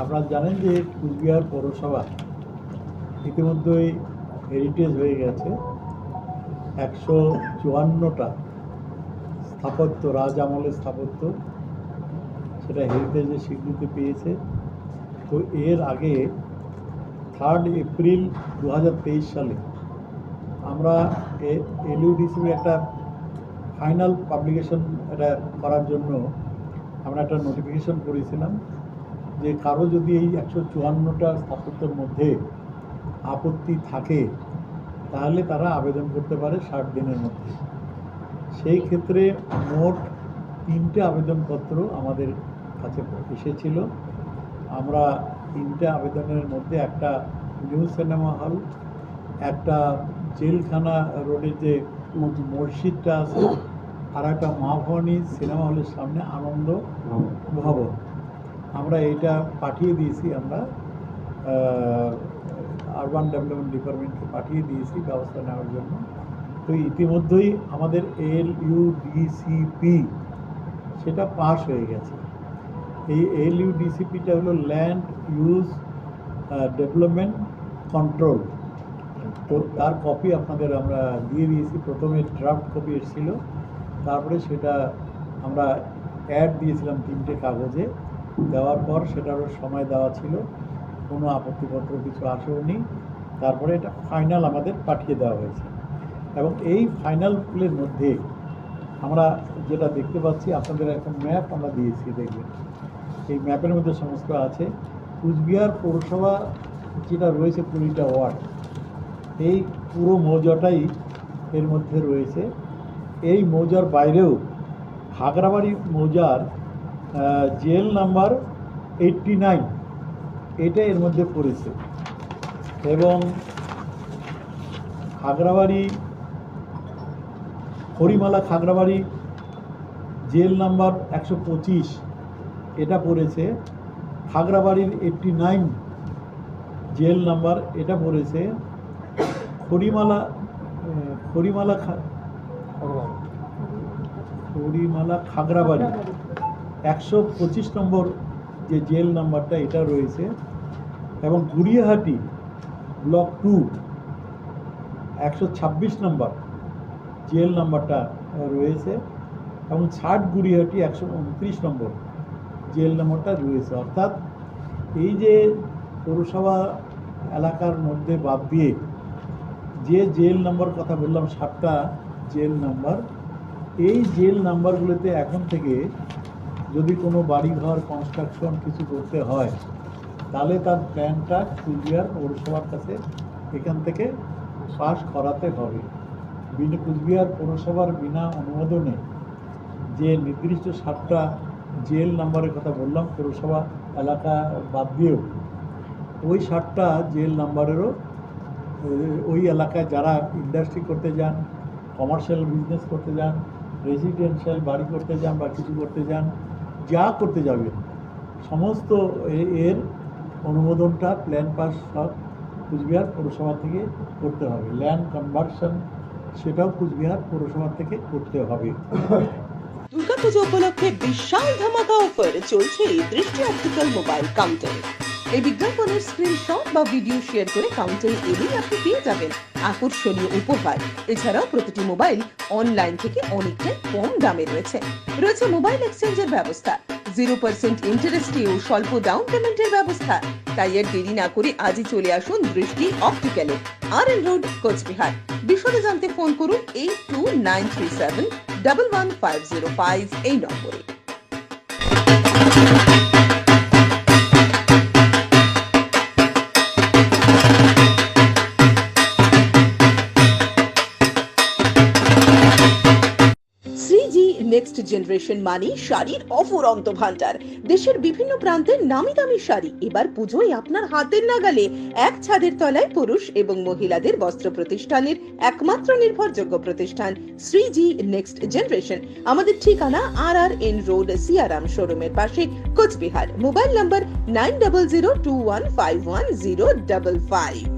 আপনারা জানেন যে কুচবিহার পৌরসভা ইতিমধ্যেই হেরিটেজ হয়ে গেছে। একশো চুয়ান্নটা স্থাপত্য, রাজ আমলের স্থাপত্য সেটা হেরিটেজের স্বীকৃতি পেয়েছে। তো এর আগে থার্ড এপ্রিল দু হাজার তেইশ সালে আমরা এলইউডিসির একটা ফাইনাল পাবলিকেশন এটা করার জন্য আমরা একটা নোটিফিকেশন করেছিলাম। যে কারও যদি এই একশো চুয়ান্নটা স্থাপত্যের মধ্যে আপত্তি থাকে তাহলে তারা আবেদন করতে পারে ষাট দিনের মধ্যে। সেই ক্ষেত্রে মোট তিনটে আবেদনপত্র আমাদের কাছে এসেছিল। আমরা তিনটে আবেদনের মধ্যে একটা নিউ সিনেমা হল একটা জেলখানা রোডে যে মসজিদটা আছে আর একটা মা ভবানী সিনেমা হলের সামনে আনন্দ ভবন আমরা এইটা পাঠিয়ে দিয়েছি আমরা আরবান ডেভেলপমেন্ট ডিপার্টমেন্টকে পাঠিয়ে দিয়েছি ব্যবস্থা নেওয়ার জন্য। তো ইতিমধ্যেই আমাদের এল ইউডিসিপি সেটা পাস হয়ে গেছে। এই এল ইউডিসিপিটা হলো ল্যান্ড ইউজ ডেভেলপমেন্ট কন্ট্রোল তো তার কপি আপনাদের আমরা দিয়ে দিয়েছি। প্রথমে ড্রাফট কপি এসেছিল তারপরে সেটা আমরা অ্যাড দিয়েছিলাম তিনটে কাগজে। দেওয়ার পর সেটারও সময় দেওয়া ছিল। কোনো আপত্তিপত্র কিছু আসেওনি তারপরে এটা ফাইনাল আমাদের পাঠিয়ে দেওয়া হয়েছে। এবং এই ফাইনালগুলির মধ্যে আমরা যেটা দেখতে পাচ্ছি, আপনাদের একটা ম্যাপ আমরা দিয়েছি, দেখবেন। এই ম্যাপের মধ্যে সমস্ত আছে। কুচবিহার পৌরসভা যেটা রয়েছে কুড়িটা ওয়ার্ড, এই পুরো মৌজাটাই এর মধ্যে রয়েছে। এই মৌজার বাইরেও খাগড়াবাড়ি মৌজার জেল নাম্বার এইটটি নাইন এটা এর মধ্যে পড়েছে। এবং খাগড়াবাড়ি হরিমালা খাগড়াবাড়ি জেল নাম্বার একশো পঁচিশ এটা পড়েছে। খাগড়াবাড়ির এইটটি নাইন জেল নাম্বার এটা পড়েছে। খড়িমালা খড়িমালা খা- খড়িমালা খাগড়াবাড়ি। একশো পঁচিশ নম্বর যে জেল নাম্বারটা, এটা রয়েছে। এবং গুড়িয়াহাটি ব্লক টু, একশো ছাব্বিশ নম্বর জেল নাম্বারটা রয়েছে। এবং ষাট গুড়িয়াহাটি একশো উনত্রিশ নম্বর জেল নাম্বারটা রয়েছে। অর্থাৎ এই যে পৌরসভা এলাকার মধ্যে বাদ দিয়ে যে জেল নাম্বার কথা বললাম, সাতটা জেল নাম্বার, এই জেল নাম্বারগুলোতে এখন থেকে যদি কোনো বাড়িঘর কনস্ট্রাকশন কিছু করতে হয়, তাহলে তার প্ল্যানটা কুচবিহার পৌরসভার কাছে এখান থেকে পাস করাতে হবে। বিনা কুচবিহার পৌরসভার বিনা অনুমোদনে যে নির্দিষ্ট সাতটা জেল নাম্বারের কথা বললাম, পৌরসভা এলাকা বাদ দিয়েও, ওই সাতটা জেল নাম্বারেরও ওই এলাকায় যারা ইন্ডাস্ট্রি করতে যান কমার্শিয়াল বিজনেস করতে যান রেসিডেন্সিয়াল বাড়ি করতে যান বা কিছু করতে যান যা করতে যাবেন সমস্ত এর অনুমোদনটা প্ল্যান পাস সব কুচবিহার পৌরসভা থেকে করতে হবে। ল্যান্ড কনভার্সন সেটাও কুচবিহার পৌরসভা থেকে করতে হবে। দুর্গাপুজো উপলক্ষে বিশাল ধামাকা অফার চলছে দৃষ্টি অপটিক্যাল মোবাইল কাউন্টারে এই বিজ্ঞাপনের স্ক্রিনশট বা ভিডিও শেয়ার করে কাউন্টারে এলেই আপনি পেয়ে যাবেন। আকর্ষণীয় উপহার। এছাড়াও প্রতিটি মোবাইল অনলাইন থেকে অনেকটাই কম দামে রয়েছে। রয়েছে মোবাইল এক্সচেঞ্জের ব্যবস্থা। জিরো পার্সেন্ট ইন্টারেস্টে ও স্বল্প ডাউন পেমেন্টের ব্যবস্থা। তাই আর দেরি না করে আজই চলে আসুন দৃষ্টি অপটিক্যালে। R N road Coochbehar. বিশদে জানতে ফোন করুন eight two nine three seven double one five zero five এই নম্বরে। নেক্সট জেনারেশন মানে শাড়ির অফুরন্ত ভান্ডার দেশের বিভিন্ন প্রান্তের নামি দামি শাড়ি। এবার পুজোয় আপনার হাতের নাগালে এক ছাদের তলায় পুরুষ এবং মহিলাদের বস্ত্র প্রতিষ্ঠানের একমাত্র নির্ভরযোগ্য প্রতিষ্ঠান শ্রীজি নেক্সট জেনারেশন আমাদের ঠিকানা আর আর এন রোড সিয়ারাম শোরুমের পাশে, Coochbehar. Mobile number nine double zero two one five one zero double five.